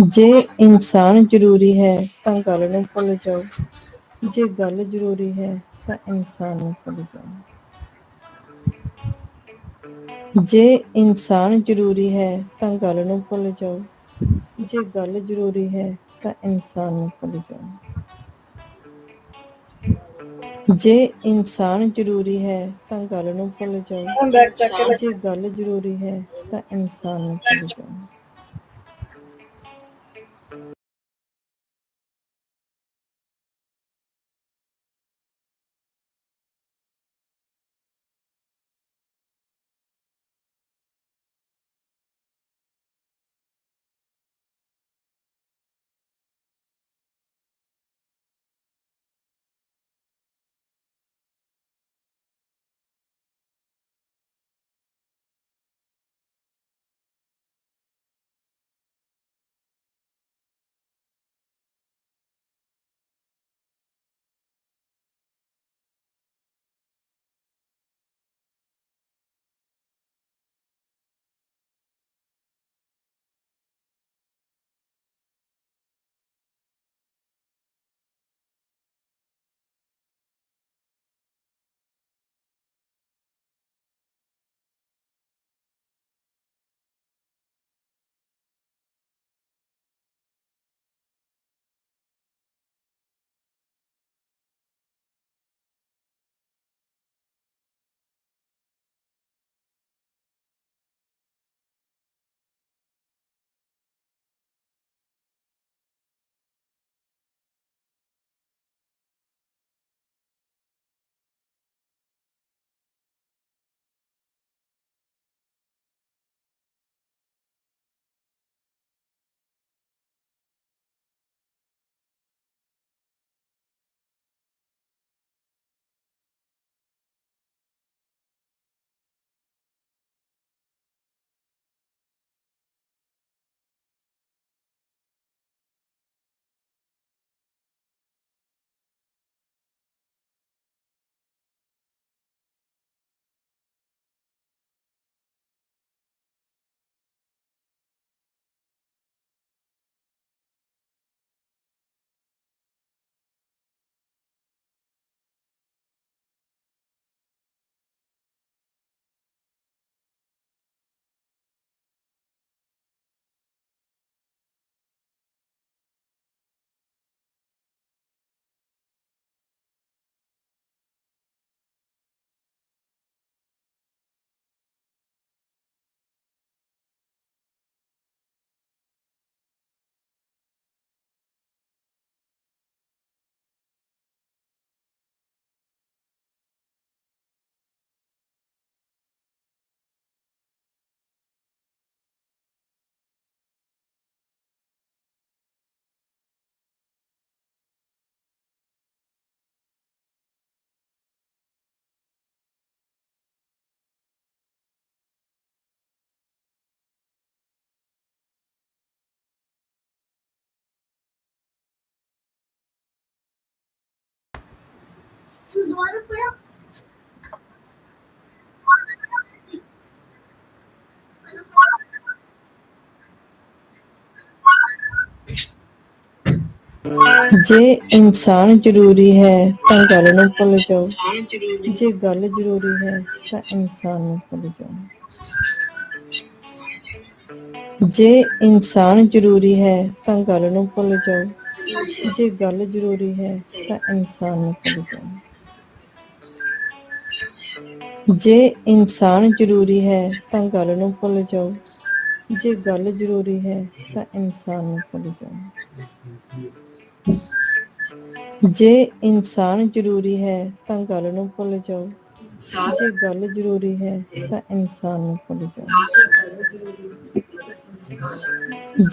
ਜੇ ਇਨਸਾਨ ਜ਼ਰੂਰੀ ਹੈ ਤਾਂ ਗੱਲ ਨੂੰ ਭੁੱਲ ਜਾਓ। ਜੇ ਗੱਲ ਜ਼ਰੂਰੀ ਹੈ ਤਾਂ ਇਨਸਾਨ ਨੂੰ ਭੁੱਲ ਜਾਓ। ਜੇ ਇਨਸਾਨ ਜ਼ਰੂਰੀ ਹੈ ਤਾਂ ਗੱਲ ਨੂੰ ਭੁੱਲ ਜਾਓ। ਜੇ ਗੱਲ ਜ਼ਰੂਰੀ ਹੈ ਤਾਂ ਇਨਸਾਨ ਨੂੰ ਭੁੱਲ ਜਾਓ। ਜੇ ਇਨਸਾਨ ਜ਼ਰੂਰੀ ਹੈ ਤਾਂ ਗੱਲ ਨੂੰ ਭੁੱਲ ਜਾਓ। ਜੇ ਗੱਲ ਜ਼ਰੂਰੀ ਹੈ ਤਾਂ ਇਨਸਾਨ ਨੂੰ ਭੁੱਲ ਜਾਓ। ਦੁਬਾਰਾ ਪੜਾ ਜੇ ਇਨਸਾਨ ਜ਼ਰੂਰੀ ਹੈ ਤਾਂ ਗੱਲ ਨੂੰ ਭੁੱਲ ਜਾਓ। ਜੇ ਗੱਲ ਜ਼ਰੂਰੀ ਹੈ ਤਾਂ ਇਨਸਾਨ ਨੂੰ ਭੁੱਲ ਜਾਓ। ਜੇ ਇਨਸਾਨ ਜ਼ਰੂਰੀ ਹੈ ਤਾਂ ਗੱਲ ਨੂੰ ਭੁੱਲ ਜਾਓ। ਜੇ ਗੱਲ ਜ਼ਰੂਰੀ ਹੈ ਤਾਂ ਇਨਸਾਨ ਨੂੰ ਭੁੱਲ ਜਾਓ। ਜੇ ਇਨਸਾਨ ਜ਼ਰੂਰੀ ਹੈ ਤਾਂ ਗੱਲ ਨੂੰ ਭੁੱਲ ਜਾਓ। ਜੇ ਗੱਲ ਜ਼ਰੂਰੀ ਹੈ ਤਾਂ ਇਨਸਾਨ ਨੂੰ ਭੁੱਲ ਜਾਓ। ਜੇ ਇਨਸਾਨ ਜ਼ਰੂਰੀ ਹੈ ਤਾਂ ਗੱਲ ਨੂੰ ਭੁੱਲ ਜਾਓ। ਜੇ ਗੱਲ ਜ਼ਰੂਰੀ ਹੈ ਤਾਂ ਇਨਸਾਨ ਨੂੰ ਭੁੱਲ ਜਾਓ।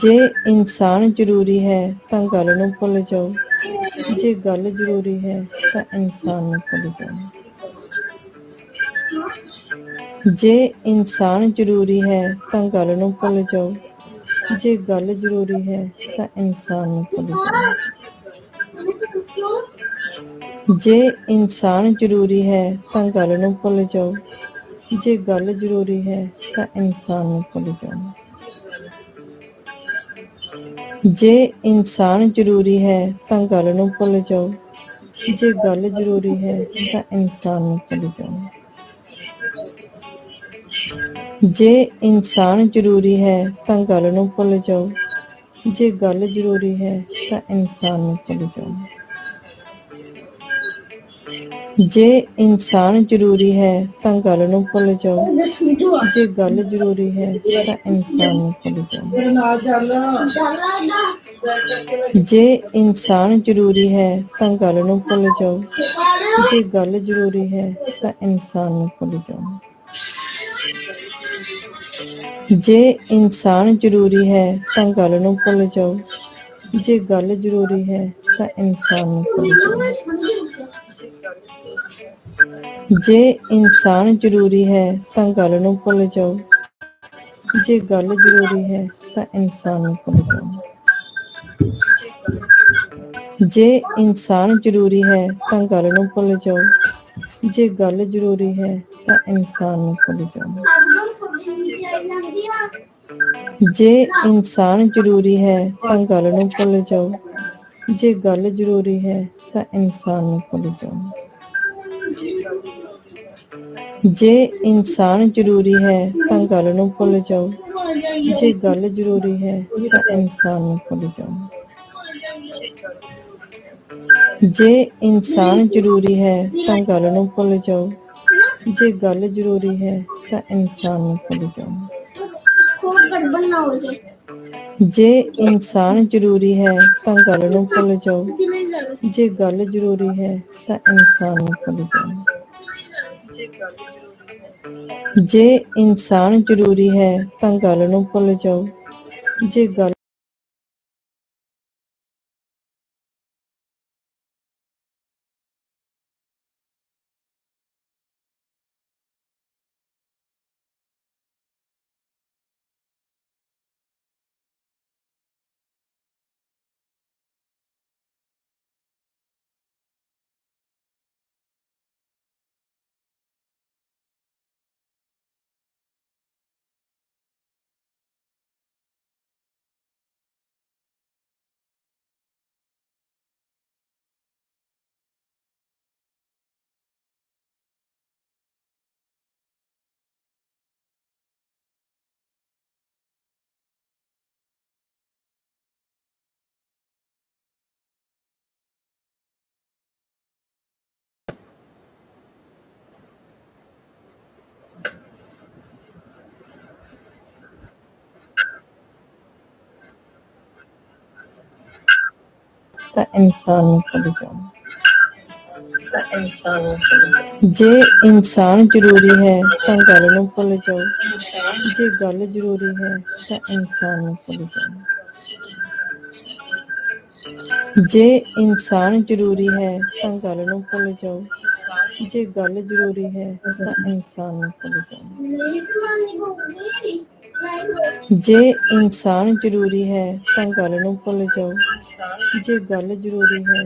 ਜੇ ਇਨਸਾਨ ਜ਼ਰੂਰੀ ਹੈ ਤਾਂ ਗੱਲ ਨੂੰ ਭੁੱਲ ਜਾਓ। ਜੇ ਗੱਲ ਜ਼ਰੂਰੀ ਹੈ ਤਾਂ ਇਨਸਾਨ ਨੂੰ ਭੁੱਲ ਜਾਓ। ਜੇ ਇਨਸਾਨ ਜ਼ਰੂਰੀ ਹੈ ਤਾਂ ਗੱਲ ਨੂੰ ਭੁੱਲ ਜਾਓ। ਜੇ ਗੱਲ ਜ਼ਰੂਰੀ ਹੈ ਤਾਂ ਇਨਸਾਨ ਨੂੰ ਭੁੱਲ ਜਾਓ। ਜੇ ਇਨਸਾਨ ਜ਼ਰੂਰੀ ਹੈ ਤਾਂ ਗੱਲ ਨੂੰ ਭੁੱਲ ਜਾਓ। ਜੇ ਗੱਲ ਜ਼ਰੂਰੀ ਹੈ ਤਾਂ ਇਨਸਾਨ ਨੂੰ ਭੁੱਲ ਜਾਓ। ਜੇ ਇਨਸਾਨ ਜ਼ਰੂਰੀ ਹੈ ਤਾਂ ਗੱਲ ਨੂੰ ਭੁੱਲ ਜਾਓ। ਜੇ ਗੱਲ ਜ਼ਰੂਰੀ ਹੈ ਤਾਂ ਇਨਸਾਨ ਨੂੰ ਭੁੱਲ ਜਾਓ। ਜੇ ਇਨਸਾਨ ਜ਼ਰੂਰੀ ਹੈ ਤਾਂ ਗੱਲ ਨੂੰ ਭੁੱਲ ਜਾਓ। ਜੇ ਗੱਲ ਜ਼ਰੂਰੀ ਹੈ ਤਾਂ ਇਨਸਾਨ ਨੂੰ ਭੁੱਲ ਜਾਓ। ਜੇ ਇਨਸਾਨ ਜ਼ਰੂਰੀ ਹੈ ਤਾਂ ਗੱਲ ਨੂੰ ਭੁੱਲ ਜਾਓ। ਜੇ ਗੱਲ ਜ਼ਰੂਰੀ ਹੈ ਤਾਂ ਇਨਸਾਨ ਨੂੰ ਭੁੱਲ ਜਾਓ। ਜੇ ਇਨਸਾਨ ਜ਼ਰੂਰੀ ਹੈ ਤਾਂ ਗੱਲ ਨੂੰ ਭੁੱਲ ਜਾਓ। ਜੇ ਗੱਲ ਜ਼ਰੂਰੀ ਹੈ ਤਾਂ ਇਨਸਾਨ ਨੂੰ ਭੁੱਲ ਜਾਓ। ਜੇ ਇਨਸਾਨ ਜ਼ਰੂਰੀ ਹੈ ਤਾਂ ਗੱਲ ਨੂੰ ਭੁੱਲ ਜਾਓ। ਜੇ ਗੱਲ ਜ਼ਰੂਰੀ ਹੈ ਤਾਂ ਇਨਸਾਨ ਨੂੰ ਭੁੱਲ ਜਾਓ। ਜੇ ਇਨਸਾਨ ਜ਼ਰੂਰੀ ਹੈ ਤਾਂ ਗੱਲ ਨੂੰ ਭੁੱਲ ਜਾਓ। ਜੇ ਗੱਲ ਜ਼ਰੂਰੀ ਹੈ ਤਾਂ ਇਨਸਾਨ ਨੂੰ ਭੁੱਲ ਜਾਓ। ਜੇ ਇਨਸਾਨ ਜ਼ਰੂਰੀ ਹੈ ਤਾਂ ਗੱਲ ਨੂੰ ਭੁੱਲ ਜਾਓ। ਜੇ ਗੱਲ ਜ਼ਰੂਰੀ ਹੈ ਤਾਂ ਇਨਸਾਨ ਨੂੰ ਭੁੱਲ ਜਾਓ। ਜੇ ਇਨਸਾਨ ਜ਼ਰੂਰੀ ਹੈ ਤਾਂ ਗੱਲ ਨੂੰ ਭੁੱਲ ਜਾਓ। ਜੇ ਗੱਲ ਜ਼ਰੂਰੀ ਹੈ ਤਾਂ ਇਨਸਾਨ ਨੂੰ ਭੁੱਲ ਜਾਓ। ਜੇ ਇਨਸਾਨ ਜ਼ਰੂਰੀ ਹੈ ਤਾਂ ਗੱਲ ਨੂੰ ਭੁੱਲ ਜਾਓ। ਜੇ ਗੱਲ ਜ਼ਰੂਰੀ ਹੈ ਤਾਂ ਇਨਸਾਨ ਨੂੰ ਭੁੱਲ ਜਾਓ। ਜੇ ਇਨਸਾਨ ਜ਼ਰੂਰੀ ਹੈ ਤਾਂ ਗੱਲ ਨੂੰ ਭੁੱਲ ਜਾਓ। ਜੇ ਗੱਲ ਜ਼ਰੂਰੀ ਹੈ ਤਾਂ ਇਨਸਾਨ ਨੂੰ ਭੁੱਲ ਜਾਓ। ਜੇ ਇਨਸਾਨ ਜ਼ਰੂਰੀ ਹੈ ਤਾਂ ਗੱਲ ਨੂੰ ਭੁੱਲ ਜਾਓ। ਜੇ ਗੱਲ ਜ਼ਰੂਰੀ ਹੈ ਤਾਂ ਇਨਸਾਨ ਨੂੰ ਭੁੱਲ ਜਾਓ। ਜੇ ਇਨਸਾਨ ਜ਼ਰੂਰੀ ਤਾਂ ਇਨਸਾਨ ਨੂੰ ਭੁੱਲ ਜਾਓ ਜੇ ਇਨਸਾਨ ਜ਼ਰੂਰੀ ਹੈ ਤਾਂ ਗੱਲ ਨੂੰ ਭੁੱਲ ਜਾਓ। ਜੇ ਗੱਲ ਜ਼ਰੂਰੀ ਹੈ ਤਾਂ ਇਨਸਾਨ ਨੂੰ ਭੁੱਲ ਜਾਓ। ਜੇ ਇਨਸਾਨ ਜ਼ਰੂਰੀ ਹੈ ਤਾਂ ਗੱਲ ਨੂੰ ਭੁੱਲ ਜਾਓ। ਜੇ ਗੱਲ ਜ਼ਰੂਰੀ ਹੈ ਤਾਂ ਇਨਸਾਨ ਨੂੰ ਭੁੱਲ ਜਾਓ। ਜੇ ਇਨਸਾਨ ਜ਼ਰੂਰੀ ਹੈ ਤਾਂ ਗੱਲ ਨੂੰ ਭੁੱਲ ਜਾਓ। ਜੇ ਗੱਲ ਜ਼ਰੂਰੀ ਹੈ